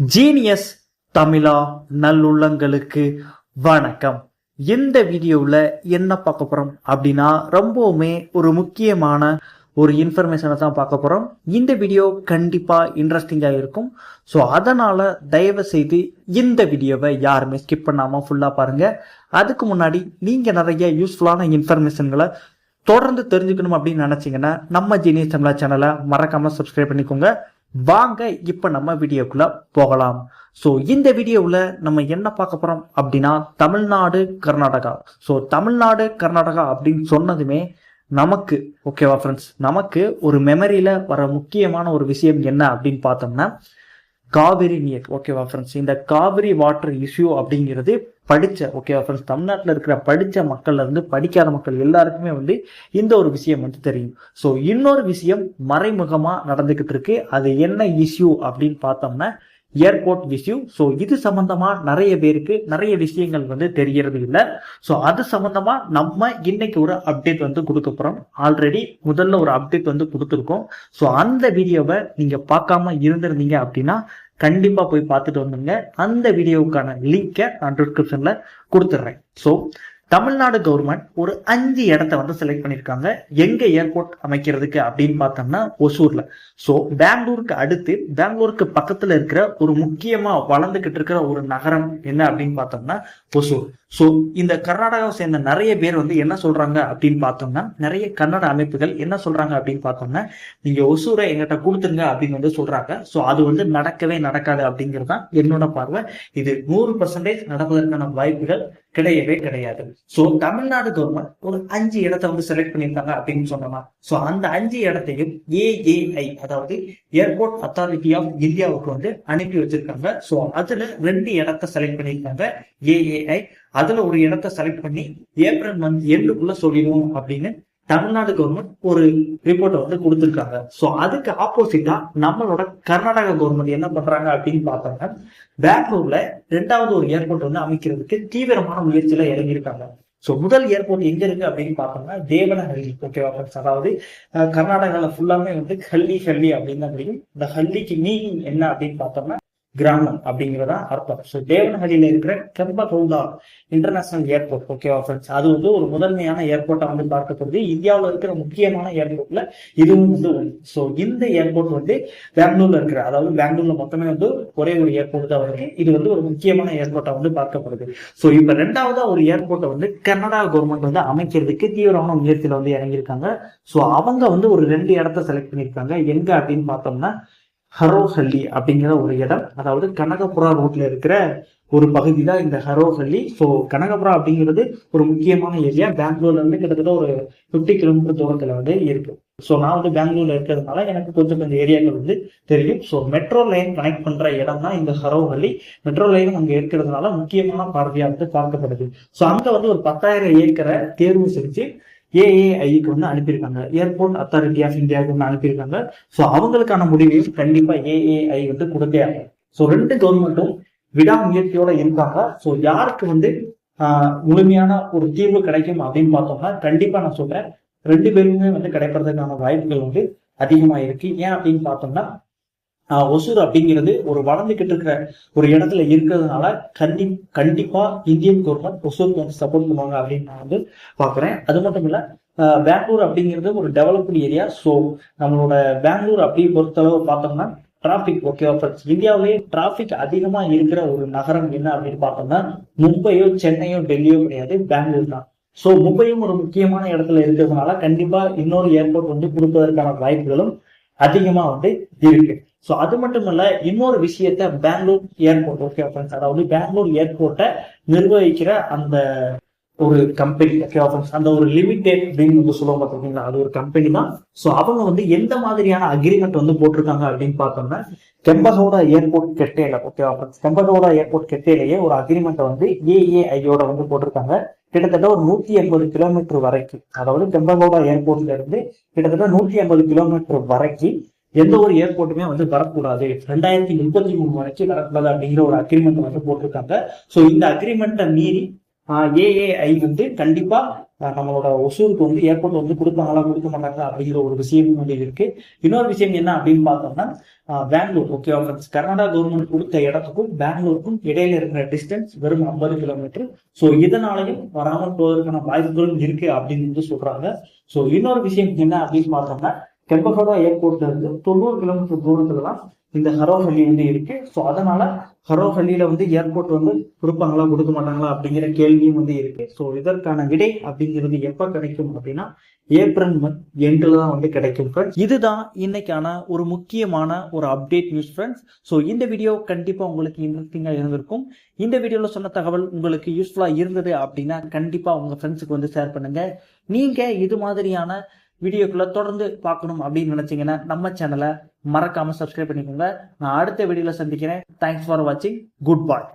Genius தமிழா நல்லுள்ளங்களுக்கு வணக்கம். இந்த வீடியோவில் என்ன பார்க்க போகிறோம் அப்படின்னா ரொம்பவுமே ஒரு முக்கியமான ஒரு இன்ஃபர்மேஷனை தான் பார்க்க போகிறோம் இந்த வீடியோ கண்டிப்பாக இன்ட்ரெஸ்டிங்காக இருக்கும். ஸோ அதனால் தயவு செய்து இந்த வீடியோவை யாருமே ஸ்கிப் பண்ணாமல் ஃபுல்லாக பாருங்கள் அதுக்கு முன்னாடி நீங்கள் நிறைய யூஸ்ஃபுல்லான இன்ஃபர்மேஷன்களை தொடர்ந்து தெரிஞ்சுக்கணும் அப்படின்னு நினச்சிங்கன்னா நம்ம ஜீனியஸ் தமிழா சேனலை மறக்காமல் சப்ஸ்கிரைப் பண்ணிக்கோங்க. வாங்க இப்போ நம்ம வீடியோக்குள்ள போகலாம். ஸோ இந்த வீடியோவில் நம்ம என்ன பார்க்க போகிறோம் அப்படின்னா தமிழ்நாடு கர்நாடகா. ஸோ தமிழ்நாடு கர்நாடகா அப்படின்னு சொன்னதுமே நமக்கு ஓகேவா ஃப்ரெண்ட்ஸ் நமக்கு ஒரு மெமரியில் வர முக்கியமான ஒரு விஷயம் என்ன அப்படின்னு பார்த்தோம்னா காவிரி நீர். ஓகேவா ஃப்ரெண்ட்ஸ் இந்த காவிரி வாட்டர் இஷ்யூ அப்படிங்கிறது படித்த ஓகேவா ஃப்ரெண்ட்ஸ் தமிழ்நாட்டில் இருக்கிற படித்த மக்கள்ல இருந்து படிக்காத மக்கள் எல்லாருக்குமே வந்து இந்த ஒரு விஷயம் வந்து தெரியும். ஸோ இன்னொரு விஷயம் மறைமுகமாக நடந்துக்கிட்டு இருக்கு. அது என்ன இஷ்யூ அப்படின்னு பார்த்தோம்னா ஏர்போர்ட் இஷ்யூ ஸோ இது சம்பந்தமா நிறைய பேருக்கு நிறைய விஷயங்கள் வந்து தெரியறது இல்லை. ஸோ அது சம்பந்தமா நம்ம இன்னைக்கு ஒரு அப்டேட் வந்து கொடுக்க போறோம். ஆல்ரெடி முதல்ல ஒரு அப்டேட் வந்து கொடுத்துருக்கோம். ஸோ அந்த வீடியோவை நீங்க பார்க்காம இருந்திருந்தீங்க அப்படின்னா கண்டிப்பா போய் பார்த்துட்டு வந்துங்க அந்த வீடியோவுக்கான லிங்கை நான் டிஸ்கிரிப்ஷன்ல கொடுத்துட்றேன் ஸோ தமிழ்நாடு கவர்மெண்ட் ஒரு அஞ்சு இடத்த வந்து செலக்ட் பண்ணியிருக்காங்க. எங்க ஏர்போர்ட் அமைக்கிறதுக்கு அப்படின்னு பார்த்தோம்னா ஒசூர்ல. ஸோ பெங்களூருக்கு அடுத்து பெங்களூருக்கு பக்கத்துல இருக்கிற ஒரு முக்கியமா வளர்ந்துகிட்டு இருக்கிற ஒரு நகரம் என்ன அப்படின்னு பார்த்தோம்னா ஒசூர். ஸோ இந்த கர்நாடகாவை சேர்ந்த நிறைய பேர் வந்து என்ன சொல்றாங்க அப்படின்னு பார்த்தோம்னா நிறைய கன்னட அமைப்புகள் என்ன சொல்றாங்க அப்படின்னு பார்த்தோம்னா நீங்க ஒசூரை எங்கிட்ட கொடுத்துருங்க அப்படின்னு வந்து சொல்றாங்க. ஸோ அது வந்து நடக்கவே நடக்காது அப்படிங்கிறது தான் என்னோட பார்வை. இது நூறு பர்சன்டேஜ் நடப்பதற்கான வாய்ப்புகள் கிடையவே கிடையாது. ஸோ தமிழ்நாடு கவர்மெண்ட் ஒரு அஞ்சு இடத்த வந்து செலக்ட் பண்ணியிருக்காங்க அப்படின்னு சொன்னோம்னா ஸோ அந்த அஞ்சு இடத்தையும் ஏஏஐ அதாவது ஏர்போர்ட் அத்தாரிட்டி ஆஃப் இந்தியாவுக்கு வந்து அனுப்பி வச்சிருக்காங்க. ஸோ அதுல ரெண்டு இடத்த செலக்ட் பண்ணியிருக்காங்க ஏஏஐ அதுல ஒரு இடத்த செலக்ட் பண்ணி ஏப்ரல் மந்த் எண்டுக்குள்ள சொல்லிடுவோம் அப்படின்னு தமிழ்நாடு கவர்மெண்ட் ஒரு ரிப்போர்ட்டை வந்து கொடுத்துருக்காங்க. ஸோ அதுக்கு ஆப்போசிட்டா நம்மளோட கர்நாடகா கவர்மெண்ட் என்ன பண்றாங்க அப்படின்னு பார்த்தோம்னா பெங்களூர்ல ரெண்டாவது ஒரு ஏர்போர்ட் வந்து அமைக்கிறதுக்கு தீவிரமான முயற்சியில இறங்கியிருக்காங்க. ஸோ முதல் ஏர்போர்ட் எங்க இருக்கு அப்படின்னு பார்த்தோம்னா தேவனஹள்ளி ஓகேவா ஃப்ரெண்ட்ஸ் அதாவது கர்நாடகாவில் கர்நாடகால ஃபுல்லாமே வந்து ஹல்லி ஹல்லி அப்படின்னு தான் தெரியும். இந்த ஹல்லிக்கு மீனிங் என்ன அப்படின்னு பார்த்தோம்னா கிராமம் அப்படிங்கிறதா அர்த்தம். ஸோ தேவனஹள்ளியில இருக்கிற கெம்பகவுண்டா இன்டர்நேஷனல் ஏர்போர்ட் ஓகேவா ஃப்ரெண்ட்ஸ் அது வந்து ஒரு முதன்மையான ஏர்போர்ட்டா வந்து பார்க்கப்படுது. இந்தியாவில் இருக்கிற முக்கியமான ஏர்போர்ட்ல இதுவும் வந்து ஸோ இந்த ஏர்போர்ட் வந்து பெங்களூர்ல இருக்கிற அதாவது பெங்களூர்ல மொத்தமே வந்து ஒரே ஒரு ஏர்போர்ட் தான் வருது இது வந்து ஒரு முக்கியமான ஏர்போர்ட்டா வந்து பார்க்கப்படுது. ஸோ இப்ப ரெண்டாவதா ஒரு ஏர்போர்ட்டை வந்து கனடா கவர்மெண்ட் வந்து அமைக்கிறதுக்கு தீவிரமான முயற்சியில வந்து இறங்கியிருக்காங்க. ஸோ அவங்க வந்து ஒரு ரெண்டு இடத்த செலக்ட் பண்ணியிருக்காங்க. எங்க அப்படின்னு பார்த்தோம்னா ஹரோஹள்ளி அப்படிங்கிற ஒரு இடம். அதாவது கனகபுரா ரோட்ல இருக்கிற ஒரு பகுதி தான் இந்த ஹரோஹள்ளி ஸோ கனகபுரா அப்படிங்கிறது ஒரு முக்கியமான ஏரியா பெங்களூர்ல இருந்து கிட்டத்தட்ட ஒரு ஃபிஃப்டி கிலோமீட்டர் தூரத்துல வந்து இருக்கு. ஸோ நான் வந்து பெங்களூர்ல இருக்கிறதுனால எனக்கு கொஞ்சம் கொஞ்சம் ஏரியாக்கள் வந்து தெரியும். ஸோ மெட்ரோ லைன் கனெக்ட் பண்ற இடம் தான் இந்த ஹரோஹள்ளி மெட்ரோ லைன் அங்க இருக்கிறதுனால முக்கியமான பார்வையா வந்து பார்க்கப்படுது. ஸோ அங்க வந்து ஒரு பத்தாயிரம் ஏக்கரை தேர்வு செஞ்சு ஏஏஐக்கு வந்து அனுப்பியிருக்காங்க. ஏர்போர்ட் அத்தாரிட்டி ஆஃப் இந்தியாவுக்கு வந்து அனுப்பியிருக்காங்க. ஸோ அவங்களுக்கான முடிவையும் கண்டிப்பா ஏஏஐ வந்து கொடுத்தே ஆகும் ஸோ ரெண்டு கவர்மெண்ட்டும் விடாமுயற்சியோட இருக்காங்க. ஸோ யாருக்கு வந்து ஆஹ், முழுமையான ஒரு தீர்வு கிடைக்கும் அப்படின்னு பார்த்தோம்னா கண்டிப்பா நான் சொல்றேன். ரெண்டு பேருமே வந்து கிடைப்பதற்கான வாய்ப்புகள் வந்து அதிகமா இருக்கு. ஏன் அப்படின்னு பார்த்தோம்னா ஒசூர் அப்படிங்கிறது ஒரு வளர்ந்துகிட்டு இருக்கிற ஒரு இடத்துல இருக்கிறதுனால கண்டி கண்டிப்பா இந்தியன் கவர்மெண்ட் ஒசூருக்கு வந்து சப்போர்ட் பண்ணுவாங்க அப்படின்னு நான் வந்து பாக்குறேன் அது மட்டும் இல்ல பெங்களூர் அப்படிங்கிறது ஒரு டெவலப்டு ஏரியா ஸோ நம்மளோட பெங்களூர் அப்படி பொறுத்தளவு பார்த்தோம்னா டிராபிக் ஓகேவா ஃப்ரெண்ட்ஸ் இந்தியாவிலேயே டிராபிக் அதிகமா இருக்கிற ஒரு நகரம் என்ன அப்படின்னு பார்த்தோம்னா மும்பையோ சென்னையோ டெல்லியோ கிடையாது பெங்களூர் தான். ஸோ மும்பையும் ஒரு முக்கியமான இடத்துல இருக்கிறதுனால கண்டிப்பா இன்னொரு ஏர்போர்ட் வந்து கொடுப்பதற்கான வாய்ப்புகளும் அதிகமா வந்து இருக்கு. ஸோ அது மட்டும் இல்ல இன்னொரு விஷயத்த பெங்களூர் ஏர்போர்ட் ஓகே ஃப்ரெண்ட்ஸ் அதாவது பெங்களூர் ஏர்போர்ட்டை நிர்வகிக்கிற அந்த ஒரு கம்பெனி ஓகே ஃப்ரெண்ட்ஸ் அந்த ஒரு லிமிடெட் அப்படின்னு வந்து சொல்லுவாங்க பார்த்தீங்களா அது ஒரு கம்பெனி தான். ஸோ அவங்க வந்து எந்த மாதிரியான அக்ரிமெண்ட் வந்து போட்டிருக்காங்க அப்படின்னு பார்த்தோம்னா கெம்பகோடா ஏர்போர்ட் கெட்டேல ஓகே ஃப்ரெண்ட்ஸ் கெம்பகோடா ஏர்போர்ட் கெட்டேலேயே ஒரு அக்ரிமெண்ட்டை வந்து ஏஏஐயோட வந்து போட்டிருக்காங்க. கிட்டத்தட்ட ஒரு நூத்தி எண்பது கிலோமீட்டர் வரைக்கும் அதாவது கெம்பகவுடா ஏர்போர்ட்ல இருந்து கிட்டத்தட்ட நூத்தி ஐம்பது கிலோமீட்டர் வரைக்கும் எந்த ஒரு ஏர்போர்ட்டுமே வந்து வரக்கூடாது. ரெண்டாயிரத்தி முப்பத்தி மூணு வரைக்கும் வரக்கூடாது அப்படிங்கிற ஒரு அக்ரிமெண்ட் வந்து போட்டிருக்காங்க. ஸோ இந்த அக்ரிமெண்ட்டை மீறி ஏஏஐ வந்து கண்டிப்பா நம்மளோட ஒசூருக்கு வந்து ஏர்போர்ட் வந்து கொடுப்பாங்களா கொடுக்க மாட்டாங்களா அப்படிங்கிற ஒரு விஷயமும் வந்து இருக்கு. இன்னொரு விஷயம் என்ன அப்படின்னு பார்த்தோம்னா Bangalore okay friends Karnataka government கொடுத்த இடத்துக்கும் பெங்களூருக்கும் இடையில இருக்கிற டிஸ்டன்ஸ் வெறும் ஐம்பது கிலோமீட்டர் ஸோ இதனாலையும் வராமல் போவதற்கான வாய்ப்புகளும் இருக்கு அப்படின்னு வந்து சொல்றாங்க. ஸோ இன்னொரு விஷயம் என்ன அப்படின்னு பார்த்தோம்னா கெம்பகோடா ஏர்போர்ட்ல இருந்து தொண்ணூறு கிலோமீட்டர் தூரத்துல தான் இந்த ஹரோஹள்ளி வந்து இருக்கு. ஸோ அதனால ஹரோஹள்ளியில வந்து ஏர்போர்ட் வந்து கொடுப்பாங்களா கொடுக்க மாட்டாங்களா அப்படிங்கிற கேள்வியும் வந்து இருக்கு. ஸோ இதற்கான விடை அப்படிங்கிறது எப்ப கிடைக்கும் அப்படின்னா ஏப்ரல் மந்த் எண்டில் தான் வந்து கிடைக்கும் ஃப்ரெண்ட்ஸ் இதுதான் இன்னைக்கான ஒரு முக்கியமான ஒரு அப்டேட் நியூஸ் ஃப்ரெண்ட்ஸ் ஸோ இந்த வீடியோ கண்டிப்பாக உங்களுக்கு இன்ட்ரெஸ்டிங்காக இருந்திருக்கும். இந்த வீடியோவில் சொன்ன தகவல் உங்களுக்கு யூஸ்ஃபுல்லாக இருந்தது அப்படின்னா கண்டிப்பாக உங்கள் ஃப்ரெண்ட்ஸுக்கு வந்து ஷேர் பண்ணுங்க. நீங்கள் இது மாதிரியான வீடியோக்குள்ளே தொடர்ந்து பார்க்கணும் அப்படின்னு நினச்சிங்கன்னா நம்ம சேனலை மறக்காமல் சப்ஸ்கிரைப் பண்ணிக்கோங்க. நான் அடுத்த வீடியோவில் சந்திக்கிறேன். தேங்க்ஸ் ஃபார் வாட்சிங் குட் பாய்